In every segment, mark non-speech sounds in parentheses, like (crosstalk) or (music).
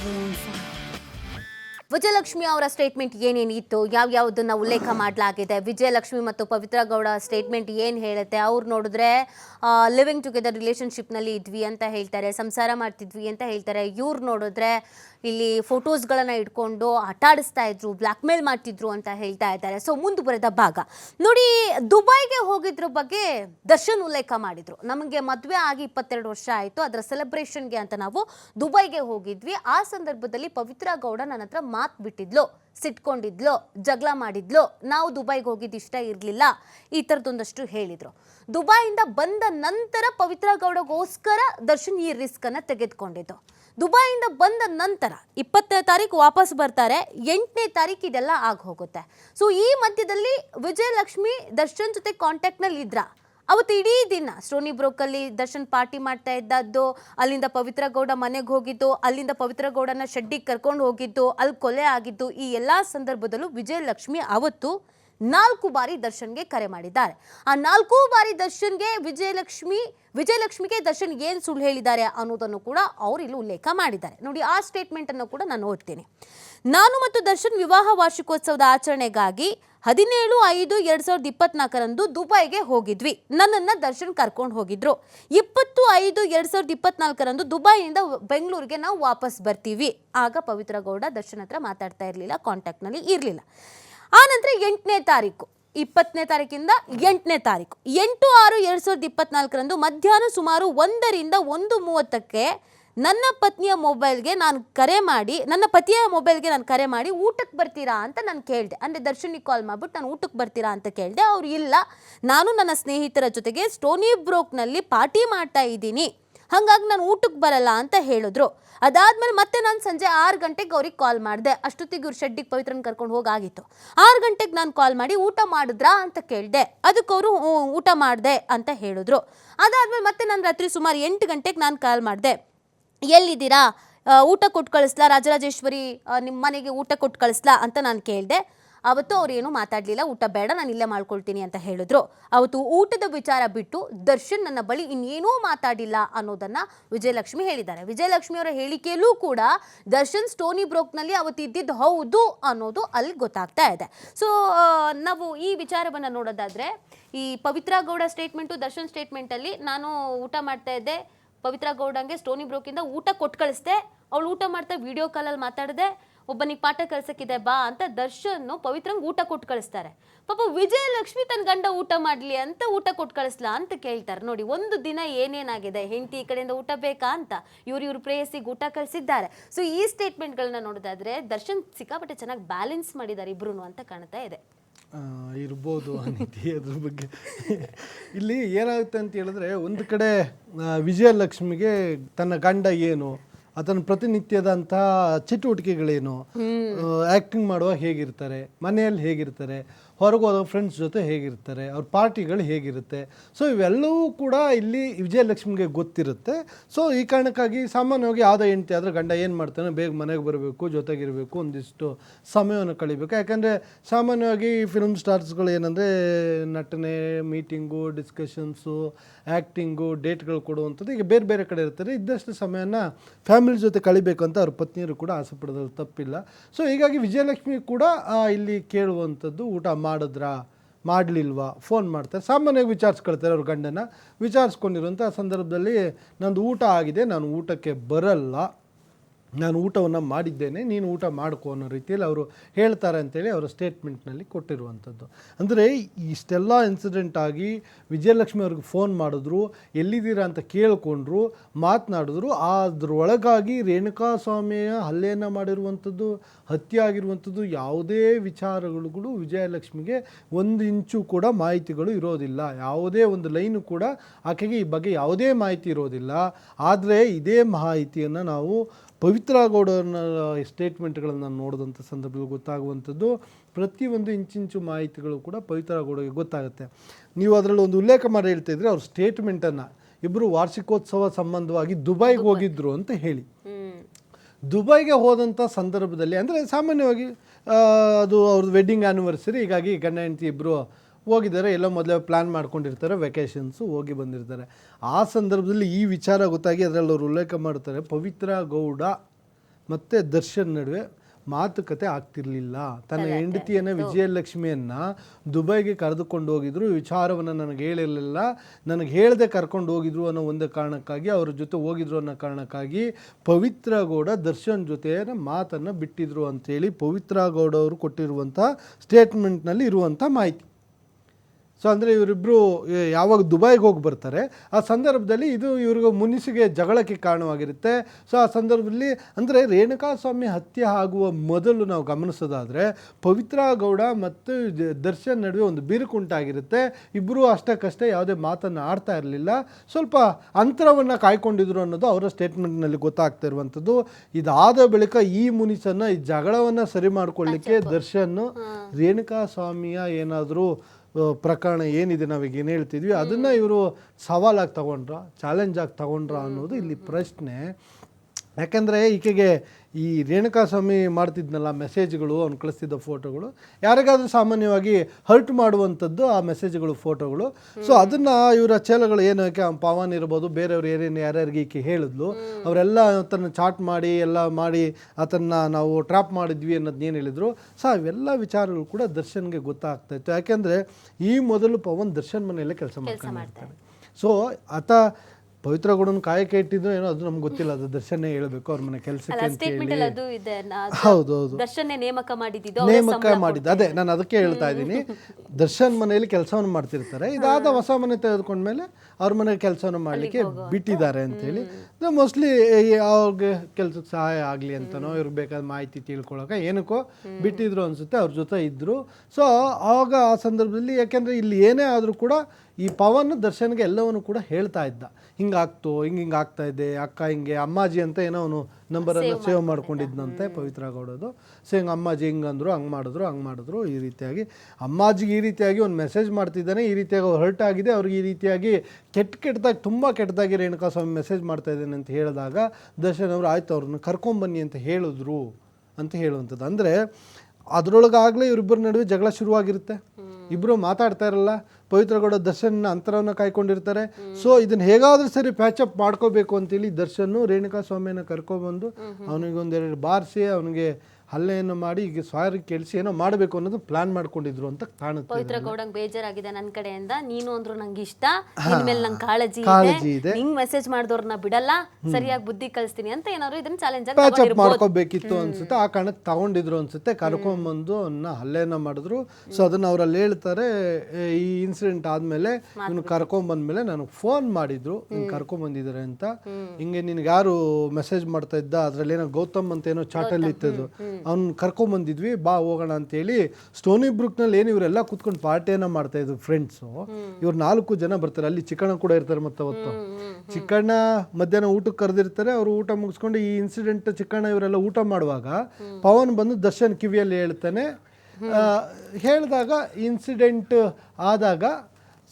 everyone find Vijayalakshmi ಅವರ statement ಏನೇನಿತ್ತು? ಯಾವ ಯಾವುದನ್ನ ಉಲ್ಲೇಖ ಮಾಡಲಾಗಿದೆ? ವಿಜಯಲಕ್ಷ್ಮಿ ಮತ್ತು ಪವಿತ್ರ ಗೌಡ ಸ್ಟೇಟ್ಮೆಂಟ್ ಏನು ಹೇಳುತ್ತೆ? ಅವ್ರು ನೋಡಿದ್ರೆ ಲಿವಿಂಗ್ ಟುಗೆದರ್ ರಿಲೇಷನ್ಶಿಪ್ನಲ್ಲಿ ಇದ್ವಿ ಅಂತ ಹೇಳ್ತಾರೆ, ಸಂಸಾರ ಮಾಡ್ತಿದ್ವಿ ಅಂತ ಹೇಳ್ತಾರೆ. ಇವ್ರು ನೋಡಿದ್ರೆ, ಇಲ್ಲಿ ಫೋಟೋಸ್ಗಳನ್ನು ಇಟ್ಕೊಂಡು ಆಟಾಡಿಸ್ತಾ ಇದ್ರು ಬ್ಲ್ಯಾಕ್ ಮೇಲ್ ಮಾಡ್ತಿದ್ರು ಅಂತ ಹೇಳ್ತಾ ಇದ್ದಾರೆ. ಸೊ ಮುಂದುವರೆದ ಭಾಗ. ನೋಡಿ, ದುಬೈಗೆ ಹೋಗಿದ್ರ ಬಗ್ಗೆ ದರ್ಶನ್ ಉಲ್ಲೇಖ ಮಾಡಿದ್ರು. ನಮಗೆ ಮದುವೆ ಆಗಿ ಇಪ್ಪತ್ತೆರಡು ವರ್ಷ ಆಯಿತು. ಅದರ ಸೆಲೆಬ್ರೇಷನ್ಗೆ ಅಂತ ನಾವು ದುಬೈಗೆ ಹೋಗಿದ್ವಿ. ಆ ಸಂದರ್ಭದಲ್ಲಿ ಪವಿತ್ರ ಗೌಡ ನನ್ನ ಹತ್ರ ಮಾತು ಬಿಟ್ಟಿದ್ಲು, ಸಿಟ್ಕೊಂಡಿದ್ಲು, ಜಗಳ ಮಾಡಿದ್ಲು, ನಾವು ದುಬೈಗೆ ಹೋಗಿದ್ದು ಇಷ್ಟ ಇರಲಿಲ್ಲ. ಈ ಥರದೊಂದಷ್ಟು ಹೇಳಿದರು. ದುಬೈಯಿಂದ ಬಂದ ನಂತರ ಪವಿತ್ರ ಗೌಡಗೋಸ್ಕರ ದರ್ಶನ್ ಈ ರಿಸ್ಕನ್ನು ತೆಗೆದುಕೊಂಡಿದ್ದು. ದುಬೈಯಿಂದ ಬಂದ ನಂತರ ಇಪ್ಪತ್ತನೇ ತಾರೀಕು ವಾಪಸ್ ಬರ್ತಾರೆ, ಎಂಟನೇ ತಾರೀಕು ಇದೆಲ್ಲ ಆಗಿ ಹೋಗುತ್ತೆ. ಸೊ ಈ ಮಧ್ಯದಲ್ಲಿ ವಿಜಯಲಕ್ಷ್ಮಿ ದರ್ಶನ್ ಜೊತೆ ಕಾಂಟ್ಯಾಕ್ಟ್ನಲ್ಲಿ ಇದ್ರ ಅವತ್ತು ಇಡೀ ದಿನ ಸ್ಟೋನಿ ಬ್ರೋಕಲ್ಲಿ ದರ್ಶನ್ ಪಾರ್ಟಿ ಮಾಡ್ತಾ ಇದ್ದದ್ದು, ಅಲ್ಲಿಂದ ಪವಿತ್ರ ಗೌಡ ಮನೆಗೆ ಹೋಗಿದ್ದು, ಅಲ್ಲಿಂದ ಪವಿತ್ರ ಗೌಡನ ಶೆಡ್ಡಿಗೆ ಕರ್ಕೊಂಡು ಹೋಗಿದ್ದು, ಅಲ್ಲಿ ಕೊಲೆ ಆಗಿದ್ದು, ಈ ಎಲ್ಲ ಸಂದರ್ಭದಲ್ಲೂ ವಿಜಯಲಕ್ಷ್ಮಿ ಅವತ್ತು ನಾಲ್ಕು ಬಾರಿ ದರ್ಶನ್ಗೆ ಕರೆ ಮಾಡಿದ್ದಾರೆ. ಆ ನಾಲ್ಕು ಬಾರಿ ದರ್ಶನ್ಗೆ ವಿಜಯಲಕ್ಷ್ಮಿ, ವಿಜಯಲಕ್ಷ್ಮಿಗೆ ದರ್ಶನ್ ಏನು ಸುಳ್ಳು ಹೇಳಿದ್ದಾರೆ ಅನ್ನೋದನ್ನು ಕೂಡ ಅವರು ಇಲ್ಲಿ ಉಲ್ಲೇಖ ಮಾಡಿದ್ದಾರೆ. ನೋಡಿ, ಆ ಸ್ಟೇಟ್ಮೆಂಟ್ ಅನ್ನು ಕೂಡ ನಾನು ಓದ್ತೀನಿ. ನಾನು ಮತ್ತು ದರ್ಶನ್ ವಿವಾಹ ವಾರ್ಷಿಕೋತ್ಸವದ ಆಚರಣೆಗಾಗಿ ಹದಿನೇಳು ಐದು ಎರಡು ಸಾವಿರದ ಇಪ್ಪತ್ನಾಲ್ಕರಂದು ದುಬೈಗೆ ಹೋಗಿದ್ವಿ. ನನ್ನನ್ನು ದರ್ಶನ್ ಕರ್ಕೊಂಡು ಹೋಗಿದ್ರು. ಇಪ್ಪತ್ತು ಐದು ಎರಡು ಸಾವಿರದ ಇಪ್ಪತ್ನಾಲ್ಕರಂದು ದುಬೈನಿಂದ ಬೆಂಗಳೂರಿಗೆ ನಾವು ವಾಪಸ್ ಬರ್ತೀವಿ. ಆಗ ಪವಿತ್ರ ಗೌಡ ದರ್ಶನ್ ಹತ್ರ ಮಾತಾಡ್ತಾ ಇರಲಿಲ್ಲ ಕಾಂಟ್ಯಾಕ್ಟ್ನಲ್ಲಿ ಇರಲಿಲ್ಲ. ಆನಂತರ ನಂತರ ಎಂಟನೇ ತಾರೀಕು, ಇಪ್ಪತ್ತನೇ ತಾರೀಕಿಂದ ಎಂಟನೇ ತಾರೀಕು. ಎಂಟು ಆರು ಎರಡು ಸಾವಿರದ ಇಪ್ಪತ್ನಾಲ್ಕರಂದು ಮಧ್ಯಾಹ್ನ ಸುಮಾರು ಒಂದರಿಂದ ಒಂದು ಮೂವತ್ತಕ್ಕೆ ನನ್ನ ಪತ್ನಿಯ ಮೊಬೈಲ್ಗೆ ನಾನು ಕರೆ ಮಾಡಿ, ನನ್ನ ಪತಿಯ ಮೊಬೈಲ್ಗೆ ನಾನು ಕರೆ ಮಾಡಿ ಊಟಕ್ಕೆ ಬರ್ತೀರಾ ಅಂತ ನಾನು ಕೇಳಿದೆ. ಅಂದರೆ ದರ್ಶನಿಗೆ ಕಾಲ್ ಮಾಡ್ಬಿಟ್ಟು ನಾನು ಊಟಕ್ಕೆ ಬರ್ತೀರಾ ಅಂತ ಕೇಳಿದೆ. ಅವ್ರು ಇಲ್ಲ, ನಾನು ನನ್ನ ಸ್ನೇಹಿತರ ಜೊತೆಗೆ ಸ್ಟೋನಿ ಬ್ರೋಕ್ನಲ್ಲಿ ಪಾರ್ಟಿ ಮಾಡ್ತಾ ಇದ್ದೀನಿ. ಹಾಗಾಗಿ ನಾನು ಊಟಕ್ಕೆ ಬರಲ್ಲ ಅಂತ ಹೇಳಿದ್ರು. ಅದಾದ್ಮೇಲೆ ಮತ್ತೆ ನಾನು ಸಂಜೆ ಆರು ಗಂಟೆಗೆ ಅವ್ರಿಗೆ ಕಾಲ್ ಮಾಡಿದೆ. ಅಷ್ಟೊತ್ತಿಗೆ ಇವ್ರು ಶೆಡ್ಡಿಗೆ ಪವಿತ್ರನ ಕರ್ಕೊಂಡು ಹೋಗಾಗಿತ್ತು. ಆರು ಗಂಟೆಗೆ ನಾನು ಕಾಲ್ ಮಾಡಿ ಊಟ ಮಾಡಿದ್ರಾ ಅಂತ ಕೇಳಿದೆ. ಅದಕ್ಕೆ ಅವರು ಊಟ ಮಾಡಿದೆ ಅಂತ ಹೇಳಿದ್ರು. ಅದಾದ್ಮೇಲೆ ಮತ್ತೆ ನಾನು ರಾತ್ರಿ ಸುಮಾರು ಎಂಟು ಗಂಟೆಗೆ ನಾನು ಕಾಲ್ ಮಾಡಿದೆ. ಎಲ್ಲಿದ್ದೀರಾ? ಊಟ ಕೊಟ್ಟು ಕಳಿಸ್ಲಾ? ರಾಜರಾಜೇಶ್ವರಿ ನಿಮ್ಮ ಮನೆಗೆ ಊಟ ಕೊಟ್ಟು ಕಳಿಸ್ಲಾ ಅಂತ ನಾನು ಕೇಳಿದೆ. ಅವತ್ತು ಅವ್ರು ಏನೂ ಮಾತಾಡಲಿಲ್ಲ. ಊಟ ಬೇಡ, ನಾನು ಇಲ್ಲೇ ಮಾಡ್ಕೊಳ್ತೀನಿ ಅಂತ ಹೇಳಿದ್ರು. ಅವತ್ತು ಊಟದ ವಿಚಾರ ಬಿಟ್ಟು ದರ್ಶನ್ ನನ್ನ ಬಳಿ ಇನ್ನೇನೂ ಮಾತಾಡಿಲ್ಲ ಅನ್ನೋದನ್ನ ವಿಜಯಲಕ್ಷ್ಮಿ ಹೇಳಿದ್ದಾರೆ. ವಿಜಯಲಕ್ಷ್ಮಿ ಅವರ ಹೇಳಿಕೆಯಲ್ಲೂ ಕೂಡ ದರ್ಶನ್ ಸ್ಟೋನಿ ಬ್ರೋಕ್ನಲ್ಲಿ ಅವತ್ತು ಇದ್ದಿದ್ದು ಹೌದು ಅನ್ನೋದು ಅಲ್ಲಿ ಗೊತ್ತಾಗ್ತಾ ಇದೆ. ಸೊ ನಾವು ಈ ವಿಚಾರವನ್ನು ನೋಡೋದಾದ್ರೆ ಈ ಪವಿತ್ರ ಗೌಡ ಸ್ಟೇಟ್ಮೆಂಟು ದರ್ಶನ್ ಸ್ಟೇಟ್ಮೆಂಟಲ್ಲಿ ನಾನು ಊಟ ಮಾಡ್ತಾ ಇದ್ದೆ. ಪವಿತ್ರ ಗೌಡಂಗೆ ಸ್ಟೋನಿ ಬ್ರೋಕಿಂದ ಊಟ ಕೊಟ್ಟು ಕಳಿಸ್ದೆ ಅವಳು ಊಟ ಮಾಡ್ತಾ ವಿಡಿಯೋ ಕಾಲಲ್ಲಿ ಮಾತಾಡಿದೆ. ಒಬ್ಬನಿಗೆ ಪಾಠ ಕಳ್ಸಕ್ಕಿದೆ ಬಾ ಅಂತ ದರ್ಶನ್ ಪವಿತ್ರಂಗೆ ಊಟ ಕೊಟ್ಟು ಕಳಿಸ್ತಾರೆ ಪಾಪ ವಿಜಯಲಕ್ಷ್ಮಿ ತನ್ನ ಗಂಡ ಊಟ ಮಾಡಲಿ ಅಂತ ಊಟ ಕೊಟ್ಟು ಕಳಿಸ್ಲಾ ಅಂತ ಕೇಳ್ತಾರೆ. ನೋಡಿ, ಒಂದು ದಿನ ಏನೇನಾಗಿದೆ? ಹೆಂಡತಿ ಈ ಕಡೆಯಿಂದ ಊಟ ಬೇಕಾ ಅಂತ ಇವ್ರು ಇವ್ರ ಪ್ರೇಯಸಿಗೆ ಊಟ ಕಳಿಸಿದ್ದಾರೆ. ಸೊ ಈ ಸ್ಟೇಟ್ಮೆಂಟ್ಗಳನ್ನ ನೋಡೋದಾದ್ರೆ ದರ್ಶನ್ ಸಿಕ್ಕಾಪಟ್ಟೆ ಚೆನ್ನಾಗಿ ಬ್ಯಾಲೆನ್ಸ್ ಮಾಡಿದ್ದಾರೆ ಇಬ್ರು ಅಂತ ಕಾಣ್ತಾ ಇದೆ. ಇರ್ಬೋದು (laughs) ಅನ್ನಿತಿ ಅದ್ರ ಬಗ್ಗೆ. ಇಲ್ಲಿ ಏನಾಗುತ್ತೆ ಅಂತ ಹೇಳಿದ್ರೆ ಒಂದು ಕಡೆ ವಿಜಯಲಕ್ಷ್ಮಿಗೆ ತನ್ನ ಗಂಡ ಏನು ಅದನ್ನು ಪ್ರತಿನಿತ್ಯದಂಥ ಚಟುವಟಿಕೆಗಳೇನು ಆ್ಯಕ್ಟಿಂಗ್ ಮಾಡುವಾಗ ಹೇಗಿರ್ತಾರೆ ಮನೆಯಲ್ಲಿ ಹೇಗಿರ್ತಾರೆ ಹೊರಗೆ ಹೋದ ಫ್ರೆಂಡ್ಸ್ ಜೊತೆ ಹೇಗಿರ್ತಾರೆ, ಅವ್ರ ಪಾರ್ಟಿಗಳು ಹೇಗಿರುತ್ತೆ. ಸೊ ಇವೆಲ್ಲವೂ ಕೂಡ ಇಲ್ಲಿ ವಿಜಯಲಕ್ಷ್ಮಿಗೆ ಗೊತ್ತಿರುತ್ತೆ. ಸೊ ಈ ಕಾರಣಕ್ಕಾಗಿ ಸಾಮಾನ್ಯವಾಗಿ ಯಾವುದೋ ಹೆಂಡತಿ ಆದರೆ, ಗಂಡ ಏನು ಮಾಡ್ತಾನೆ? ಬೇಗ ಮನೆಗೆ ಬರಬೇಕು, ಜೊತೆಗಿರಬೇಕು, ಒಂದಿಷ್ಟು ಸಮಯವನ್ನು ಕಳಿಬೇಕು. ಯಾಕಂದರೆ ಸಾಮಾನ್ಯವಾಗಿ ಫಿಲ್ಮ್ ಸ್ಟಾರ್ಸ್ಗಳು ಏನಂದರೆ, ನಟನೆ ಮೀಟಿಂಗು ಡಿಸ್ಕಷನ್ಸು ಆ್ಯಕ್ಟಿಂಗು ಡೇಟ್ಗಳು ಕೊಡುವಂಥದ್ದು ಈಗ ಬೇರೆ ಬೇರೆ ಕಡೆ ಇರ್ತಾರೆ. ಇದ್ದಷ್ಟು ಸಮಯನ ಫ್ಯಾಮಿಲಿ ಜೊತೆ ಕಳಿಬೇಕು ಅಂತ ಅವ್ರ ಪತ್ನಿಯರು ಕೂಡ ಆಸೆ ಪಡೋದ್ರಲ್ಲಿ ತಪ್ಪಿಲ್ಲ. ಸೊ ಹೀಗಾಗಿ ವಿಜಯಲಕ್ಷ್ಮಿ ಕೂಡ ಇಲ್ಲಿ ಕೇಳುವಂಥದ್ದು ಊಟ ಮಾಡಿದ್ರಾ? ಮಾಡಲಿಲ್ವಾ? ಫೋನ್ ಮಾಡ್ತಾರೆ. ಸಾಮಾನ್ಯವಾಗಿ ವಿಚಾರಿಸ್ಕೊಳ್ತಾರೆ ಅವ್ರ ಗಂಡನ ವಿಚಾರಿಸ್ಕೊಂಡಿರುವಂಥ ಸಂದರ್ಭದಲ್ಲಿ ನಂದು ಊಟ ಆಗಿದೆ. ನಾನು ಊಟಕ್ಕೆ ಬರಲ್ಲ. ನಾನು ಊಟವನ್ನು ಮಾಡಿದ್ದೇನೆ, ನೀನು ಊಟ ಮಾಡ್ಕೋ ಅನ್ನೋ ರೀತಿಯಲ್ಲಿ ಅವರು ಹೇಳ್ತಾರೆ ಅಂತೇಳಿ ಅವರ ಸ್ಟೇಟ್ಮೆಂಟ್ನಲ್ಲಿ ಕೊಟ್ಟಿರುವಂಥದ್ದು. ಅಂದರೆ ಇಷ್ಟೆಲ್ಲ ಇನ್ಸಿಡೆಂಟ್ ಆಗಿ ವಿಜಯಲಕ್ಷ್ಮಿ ಅವ್ರಿಗೆ ಫೋನ್ ಮಾಡಿದ್ರು, ಎಲ್ಲಿದ್ದೀರಾ ಅಂತ ಕೇಳಿಕೊಂಡ್ರು, ಮಾತನಾಡಿದ್ರು ಅದರೊಳಗಾಗಿ ರೇಣುಕಾ ಸ್ವಾಮಿಯ ಹಲ್ಲೆಯನ್ನು ಮಾಡಿರುವಂಥದ್ದು, ಹತ್ಯೆ ಆಗಿರುವಂಥದ್ದು ಯಾವುದೇ ವಿಚಾರಗಳು ವಿಜಯಲಕ್ಷ್ಮಿಗೆ ಒಂದು ಇಂಚು ಕೂಡ ಮಾಹಿತಿಗಳು ಇರೋದಿಲ್ಲ. ಯಾವುದೇ ಒಂದು ಲೈನು ಕೂಡ ಆಕೆಗೆ ಈ ಬಗ್ಗೆ ಯಾವುದೇ ಮಾಹಿತಿ ಇರೋದಿಲ್ಲ. ಆದರೆ ಇದೇ ಮಾಹಿತಿಯನ್ನು ನಾವು ಪವಿತ್ರ ಗೌಡನ ಸ್ಟೇಟ್ಮೆಂಟ್ಗಳನ್ನು ನೋಡಿದಂಥ ಸಂದರ್ಭದಲ್ಲಿ ಗೊತ್ತಾಗುವಂಥದ್ದು ಪ್ರತಿಯೊಂದು ಇಂಚಿಂಚು ಮಾಹಿತಿಗಳು ಕೂಡ ಪವಿತ್ರ ಗೌಡಗೆ ಗೊತ್ತಾಗುತ್ತೆ. ನೀವು ಅದರಲ್ಲಿ ಒಂದು ಉಲ್ಲೇಖ ಮಾಡಿ ಹೇಳ್ತಾ ಇದ್ರೆ ಅವ್ರ ಸ್ಟೇಟ್ಮೆಂಟನ್ನು ಇಬ್ಬರು ವಾರ್ಷಿಕೋತ್ಸವ ಸಂಬಂಧವಾಗಿ ದುಬೈಗೆ ಹೋಗಿದ್ರು ಅಂತ ಹೇಳಿ. ದುಬೈಗೆ ಹೋದಂಥ ಸಂದರ್ಭದಲ್ಲಿ ಅಂದರೆ ಸಾಮಾನ್ಯವಾಗಿ ಅದು ಅವ್ರದ್ದು ವೆಡ್ಡಿಂಗ್ ಆ್ಯನಿವರ್ಸರಿ ಹೀಗಾಗಿ ಗಂಡ ಹೆಂಡತಿ ಇಬ್ಬರು ಹೋಗಿದ್ದಾರೆ ಎಲ್ಲೋ ಮೊದಲೇ ಪ್ಲ್ಯಾನ್ ಮಾಡ್ಕೊಂಡಿರ್ತಾರೆ ವೆಕೇಷನ್ಸು ಹೋಗಿ ಬಂದಿರ್ತಾರೆ. ಆ ಸಂದರ್ಭದಲ್ಲಿ ಈ ವಿಚಾರ ಗೊತ್ತಾಗಿ ಅದರಲ್ಲಿ ಅವರು ಉಲ್ಲೇಖ ಮಾಡ್ತಾರೆ ಪವಿತ್ರ ಗೌಡ ಮತ್ತು ದರ್ಶನ್ ನಡುವೆ ಮಾತುಕತೆ ಆಗ್ತಿರ್ಲಿಲ್ಲ. ತನ್ನ ಹೆಂಡತಿಯನ್ನು ವಿಜಯಲಕ್ಷ್ಮಿಯನ್ನು ದುಬೈಗೆ ಕರೆದುಕೊಂಡು ಹೋಗಿದ್ರು. ಈ ವಿಚಾರವನ್ನು ನನಗೆ ಹೇಳಿರಲಿಲ್ಲ. ನನಗೆ ಹೇಳದೆ ಕರ್ಕೊಂಡು ಹೋಗಿದ್ರು ಅನ್ನೋ ಒಂದು ಕಾರಣಕ್ಕಾಗಿ ಅವ್ರ ಜೊತೆ ಹೋಗಿದ್ರು ಅನ್ನೋ ಕಾರಣಕ್ಕಾಗಿ ಪವಿತ್ರ ಗೌಡ ದರ್ಶನ್ ಜೊತೆ ಮಾತನ್ನು ಬಿಟ್ಟಿದ್ರು ಅಂತೇಳಿ ಪವಿತ್ರ ಗೌಡ ಅವರು ಕೊಟ್ಟಿರುವಂಥ ಸ್ಟೇಟ್ಮೆಂಟ್ನಲ್ಲಿ ಇರುವಂಥ ಮಾಹಿತಿ. ಸೊ ಅಂದರೆ ಇವರಿಬ್ಬರು ಯಾವಾಗ ದುಬೈಗೆ ಹೋಗಿ ಬರ್ತಾರೆ ಆ ಸಂದರ್ಭದಲ್ಲಿ ಇದು ಇವ್ರಿಗೆ ಮುನಿಸಿಗೆ ಜಗಳಕ್ಕೆ ಕಾರಣವಾಗಿರುತ್ತೆ. ಸೊ ಆ ಸಂದರ್ಭದಲ್ಲಿ ಅಂದರೆ ರೇಣುಕಾಸ್ವಾಮಿ ಹತ್ಯೆ ಆಗುವ ಮೊದಲು ನಾವು ಗಮನಿಸೋದಾದರೆ ಪವಿತ್ರ ಗೌಡ ಮತ್ತು ದರ್ಶನ್ ನಡುವೆ ಒಂದು ಬಿರುಕುಂಟಾಗಿರುತ್ತೆ ಇಬ್ಬರು ಅಷ್ಟಕ್ಕಷ್ಟೇ ಯಾವುದೇ ಮಾತನ್ನು ಆಡ್ತಾ ಇರಲಿಲ್ಲ. ಸ್ವಲ್ಪ ಅಂತರವನ್ನು ಕಾಯ್ಕೊಂಡಿದ್ರು ಅನ್ನೋದು ಅವರ ಸ್ಟೇಟ್ಮೆಂಟ್ನಲ್ಲಿ ಗೊತ್ತಾಗ್ತಾ ಇರುವಂಥದ್ದು. ಇದಾದ ಬಳಿಕ ಈ ಮುನಿಸನ್ನು ಈ ಜಗಳವನ್ನು ಸರಿ ಮಾಡಿಕೊಳ್ಳಿಕ್ಕೆ ದರ್ಶನ್ ರೇಣುಕಾ ಸ್ವಾಮಿಯ ಏನಾದರೂ ಪ್ರಕರಣ ಏನಿದೆ ನಾವೀಗ ಏನು ಹೇಳ್ತಿದ್ವಿ, ಅದನ್ನು ಇವರು ಸವಾಲಾಗಿ ತಗೊಂಡ್ರ ಚಾಲೆಂಜ್ ಆಗಿ ತಗೊಂಡ್ರ ಅನ್ನೋದು ಇಲ್ಲಿ ಪ್ರಶ್ನೆ. ಯಾಕಂದರೆ ಈಕೆಗೆ ಈ ರೇಣುಕಾಸ್ವಾಮಿ ಮಾಡ್ತಿದ್ನಲ್ಲ ಮೆಸೇಜ್ಗಳು ಅವ್ನು ಕಳಿಸ್ತಿದ್ದ ಫೋಟೋಗಳು ಯಾರಿಗಾದರೂ ಸಾಮಾನ್ಯವಾಗಿ ಹರ್ಟ್ ಮಾಡುವಂಥದ್ದು ಆ ಮೆಸೇಜ್ಗಳು ಫೋಟೋಗಳು ಸೊ ಅದನ್ನು ಇವರ ಚೇಲಗಳು ಏನು ಯಾಕೆ ಅವ್ನ್ ಪವನ್ ಇರ್ಬೋದು ಬೇರೆಯವ್ರು ಏನೇನು ಯಾರ್ಯಾರಿಗೆ ಈಕೆ ಹೇಳಿದ್ಲು ಅವರೆಲ್ಲ ಆತನ ಚಾಟ್ ಮಾಡಿ ಎಲ್ಲ ಮಾಡಿ ಆತನ್ನು ನಾವು ಟ್ರ್ಯಾಪ್ ಮಾಡಿದ್ವಿ ಅನ್ನೋದನ್ನ ಏನು ಹೇಳಿದರು. ಸೊ ಅವೆಲ್ಲ ವಿಚಾರಗಳು ಕೂಡ ದರ್ಶನ್ಗೆ ಗೊತ್ತಾಗ್ತಾ ಇತ್ತು. ಯಾಕೆಂದರೆ ಈ ಮೊದಲು ಪವನ್ ದರ್ಶನ್ ಮನೆಯಲ್ಲೇ ಕೆಲಸ ಮಾಡ್ತಾನೆ. ಸೊ ಆತ ಪವಿತ್ರ ಗೌಡನ ಕಾಯಕ್ಕೆ ಇಟ್ಟಿದ್ದು ಏನೋ ಅದು ನಮ್ಗೆ ಗೊತ್ತಿಲ್ಲ ಅದು ದರ್ಶನೇ ಹೇಳ್ಬೇಕು ಅವ್ರ ಮನೆ ಕೆಲಸಕ್ಕೆ ಅಂತ ಸ್ಟೇಟ್ಮೆಂಟ್ ಅಲ್ಲಿ ಅದು ಇದೆ ನಾ- ಹೌದು ಹೌದು. ದರ್ಶನ್ನೇ ನೇಮಕ ಮಾಡಿದ್ದು ನೇಮಕ ಮಾಡಿದ್ದು. ಅದೇ ನಾನು ಅದಕ್ಕೆ ಹೇಳ್ತಾ ಇದ್ದೀನಿ. ದರ್ಶನ್ ಮನೆಯಲ್ಲಿ ಕೆಲಸವನ್ನು ಮಾಡ್ತಿರ್ತಾರೆ. ಇದಾದ ಹೊಸ ಮನೆ ತೆಗೆದುಕೊಂಡ್ಮೇಲೆ ಅವ್ರ ಮನೆ ಕೆಲಸವನ್ನು ಮಾಡಲಿಕ್ಕೆ ಬಿಟ್ಟಿದ್ದಾರೆ ಅಂತೇಳಿ ಮೋಸ್ಟ್ಲಿ ಅವ್ರಿಗೆ ಕೆಲ್ಸಕ್ಕೆ ಸಹಾಯ ಆಗಲಿ ಅಂತನೋ ಇವ್ರಿಗೆ ಬೇಕಾದ ಮಾಹಿತಿ ತಿಳ್ಕೊಳಕ್ಕೆ ಏನಕ್ಕೋ ಬಿಟ್ಟಿದ್ರು ಅನ್ಸುತ್ತೆ ಅವ್ರ ಜೊತೆ ಇದ್ದರು ಸೊ ಆವಾಗ ಆ ಸಂದರ್ಭದಲ್ಲಿ ಯಾಕೆಂದರೆ ಇಲ್ಲಿ ಏನೇ ಆದರೂ ಕೂಡ ಈ ಪವನ್ ದರ್ಶನ್ಗೆ ಎಲ್ಲವನ್ನು ಕೂಡ ಹೇಳ್ತಾ ಇದ್ದ. ಹಿಂಗಾಗ್ತು ಹಿಂಗೆ ಹಿಂಗೆ ಆಗ್ತಾ ಇದೆ ಅಕ್ಕ ಹಿಂಗೆ ಅಮ್ಮಾಜಿ ಅಂತ ಏನೋ ಅವನು ನಂಬರನ್ನು ಸೇವ್ ಮಾಡ್ಕೊಂಡಿದ್ದಂತೆ ಪವಿತ್ರ ಗೌಡದು. ಸೊ ಹಿಂಗೆ ಅಮ್ಮಾಜಿ ಹಿಂಗೆ ಅಂದರು ಹಂಗೆ ಮಾಡಿದ್ರು ಹಂಗೆ ಮಾಡಿದ್ರು ಈ ರೀತಿಯಾಗಿ. ಅಮ್ಮಾಜಿಗೆ ಈ ರೀತಿಯಾಗಿ ಒಂದು ಮೆಸೇಜ್ ಮಾಡ್ತಿದ್ದಾನೆ. ಈ ರೀತಿಯಾಗಿ ಅವ್ರು ಹರ್ಟ್ ಆಗಿದೆ. ಅವ್ರಿಗೆ ಈ ರೀತಿಯಾಗಿ ಕೆಟ್ಟ ಕೆಟ್ಟದಾಗಿ ತುಂಬ ಕೆಟ್ಟದಾಗಿ ರೇಣುಕಾ ಸ್ವಾಮಿ ಮೆಸೇಜ್ ಮಾಡ್ತಾ ಇದ್ದೇನೆ ಅಂತ ಹೇಳಿದಾಗ ದರ್ಶನ್ ಅವರು ಆಯ್ತು ಅವ್ರನ್ನ ಕರ್ಕೊಂಬನ್ನಿ ಅಂತ ಹೇಳಿದ್ರು. ಅಂತ ಹೇಳುವಂಥದ್ದು. ಅಂದರೆ ಅದರೊಳಗಾಗಲೇ ಇವರಿಬ್ಬರ ನಡುವೆ ಜಗಳ ಶುರುವಾಗಿರುತ್ತೆ. ಇಬ್ಬರು ಮಾತಾಡ್ತಾ ಇರಲ್ಲ ಪವಿತ್ರ ಗೌಡ ದರ್ಶನ್ ಅಂತರವನ್ನು ಕಾಯ್ಕೊಂಡಿರ್ತಾರೆ. ಸೊ ಇದನ್ನ ಹೇಗಾದ್ರೂ ಸರಿ ಪ್ಯಾಚಪ್ ಮಾಡ್ಕೋಬೇಕು ಅಂತೇಳಿ ದರ್ಶನ್ ರೇಣುಕಾ ಸ್ವಾಮಿಯನ್ನು ಕರ್ಕೊಬಂದು ಅವನಿಗೆ ಒಂದೆರಡು ಬಾರಿಸಿ ಅವನಿಗೆ ಹಲ್ಲೆಯನ್ನು ಮಾಡಿ ಈಗ ಸ್ವಾರಿ ಕೇಳಿಸಿ ಏನೋ ಮಾಡಬೇಕು ಅನ್ನೋದು ಪ್ಲಾನ್ ಮಾಡ್ಕೊಂಡಿದ್ರು ಅಂತ ಕಾಣುತ್ತೆ ಪವಿತ್ರ ಗೌಡಂಗ್ ಬೇಜಾರಾಗಿದೆ ನನ್ನ ಕಡೆಯಿಂದ. ನೀನು ಅಂದ್ರು ನಂಗೆ ಇಷ್ಟ. ಮೇಲೆ ನಂಗೆ ಕಾಳಜಿ ಕಾಳಜಿ ಇದೆ. ಹಿಂಗ್ ಮೆಸೇಜ್ ಮಾಡಿದವ್ರನ್ನ ಬಿಡಲ್ಲ. ಸರಿಯಾಗಿ ಬುದ್ಧಿ ಕಲಿಸ್ತೀನಿ ಅಂತ ಏನಾದ್ರು ಇದನ್ನ ಚಾಲೆಂಜ್ ಆಗಿ ಮಾಡ್ಕೋಬೇಕಿತ್ತು ಅನ್ಸುತ್ತೆ. ಆ ಕಾರಣಕ್ಕೆ ತಗೊಂಡಿದ್ರು ಅನ್ಸುತ್ತೆ. ಕರ್ಕೊಂಬಂದು ಅವನ್ನ ಹಲ್ಲೆಯನ್ನ ಮಾಡಿದ್ರು. ಸೊ ಅದನ್ನ ಅವ್ರಲ್ಲಿ ಹೇಳ್ತಾರೆ ಈ ಇನ್ಸಿಡೆಂಟ್ ಆದ್ಮೇಲೆ ಇವ್ನು ಕರ್ಕೊಂಬಂದ್ಮೇಲೆ ನನಗೆ ಫೋನ್ ಮಾಡಿದ್ರು. ಹಿಂಗೆ ಕರ್ಕೊಂಬಂದಿದ್ದಾರೆ ಅಂತ. ಹಿಂಗೆ ನಿನ್ಗೆ ಯಾರು ಮೆಸೇಜ್ ಮಾಡ್ತಾ ಇದ್ದ? ಅದ್ರಲ್ಲಿ ಏನೋ ಗೌತಮ್ ಅಂತ ಏನೋ ಚಾಟಲ್ಲಿ ಇತ್ತದು. ಅವ್ನು ಕರ್ಕೊಂಬಂದಿದ್ವಿ ಬಾ ಹೋಗೋಣ ಅಂತೇಳಿ ಸ್ಟೋನಿ ಬ್ರೂಕ್ನಲ್ಲಿ ಏನು ಇವರೆಲ್ಲ ಕುತ್ಕೊಂಡು ಪಾರ್ಟಿಯನ್ನು ಮಾಡ್ತಾ ಇದ್ರು ಫ್ರೆಂಡ್ಸು ಇವ್ರು ನಾಲ್ಕು ಜನ ಬರ್ತಾರೆ ಅಲ್ಲಿ ಚಿಕ್ಕಣ್ಣ ಕೂಡ ಇರ್ತಾರೆ ಮತ್ತೆ ಅವತ್ತು. ಚಿಕ್ಕಣ್ಣ ಮಧ್ಯಾಹ್ನ ಊಟಕ್ಕೆ ಕರೆದಿರ್ತಾರೆ ಅವರು ಊಟ ಮುಗಿಸ್ಕೊಂಡು ಈ ಇನ್ಸಿಡೆಂಟ್ ಚಿಕ್ಕಣ್ಣ ಇವರೆಲ್ಲ ಊಟ ಮಾಡುವಾಗ ಪವನ್ ಬಂದು ದರ್ಶನ್ ಕಿವಿಯಲ್ಲಿ ಹೇಳ್ತಾನೆ ಹೇಳಿದಾಗ ಇನ್ಸಿಡೆಂಟ್ ಆದಾಗ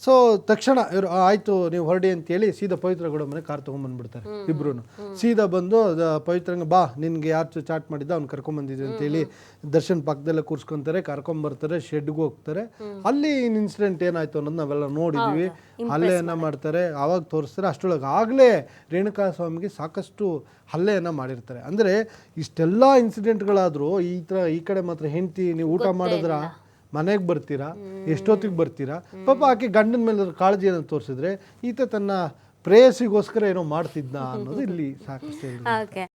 ಸೊ ತಕ್ಷಣ ಇವರು ಆಯಿತು ನೀವು ಹೊರಡಿ ಅಂತೇಳಿ ಸೀದಾ ಪವಿತ್ರ ಗೌಡ ಮನೆ ಕಾರ್ ತೊಗೊಂಬಂದ್ಬಿಡ್ತಾರೆ ಇಬ್ರು ಸೀದಾ ಬಂದು ಪವಿತ್ರಂಗ ಬಾ ನಿನಗೆ ಯಾರು ಚಾಟ್ ಮಾಡಿದ್ದ ಅವ್ನು ಕರ್ಕೊಂಬಂದಿದ್ದೆ ಅಂತೇಳಿ ದರ್ಶನ್ ಪಕ್ಕದಲ್ಲೇ ಕೂರ್ಸ್ಕೊಂತಾರೆ ಕರ್ಕೊಂಬರ್ತಾರೆ ಶೆಡ್ಗೆ ಹೋಗ್ತಾರೆ. ಅಲ್ಲಿ ಇನ್ಸಿಡೆಂಟ್ ಏನಾಯ್ತು ಅನ್ನೋದು ನಾವೆಲ್ಲ ನೋಡಿದ್ವಿ. ಹಲ್ಲೆಯನ್ನು ಮಾಡ್ತಾರೆ ಆವಾಗ ತೋರಿಸ್ತಾರೆ ಅಷ್ಟೊಳಗೆ ಆಗಲೇ ರೇಣುಕಾ ಸ್ವಾಮಿಗೆ ಸಾಕಷ್ಟು ಹಲ್ಲೆಯನ್ನು ಮಾಡಿರ್ತಾರೆ. ಅಂದರೆ ಇಷ್ಟೆಲ್ಲ ಇನ್ಸಿಡೆಂಟ್ಗಳಾದರೂ ಈ ಥರ ಈ ಕಡೆ ಮಾತ್ರ ಹೆಂಡತಿ ನೀವು ಊಟ ಮಾಡಿದ್ರ? ಮನೆಗೆ ಬರ್ತೀರಾ? ಎಷ್ಟೊತ್ತಿಗೆ ಬರ್ತೀರಾ? ಪಾಪ ಆಕೆ ಗಂಡನ ಮೇಲೆ ಕಾಳಜಿಯನ್ನು ತೋರಿಸಿದ್ರೆ ಈತ ತನ್ನ ಪ್ರೇಯಸಿಗೋಸ್ಕರ ಏನೋ ಮಾಡ್ತಿದ್ನ ಅನ್ನೋದು ಇಲ್ಲಿ ಸಾಕಷ್ಟು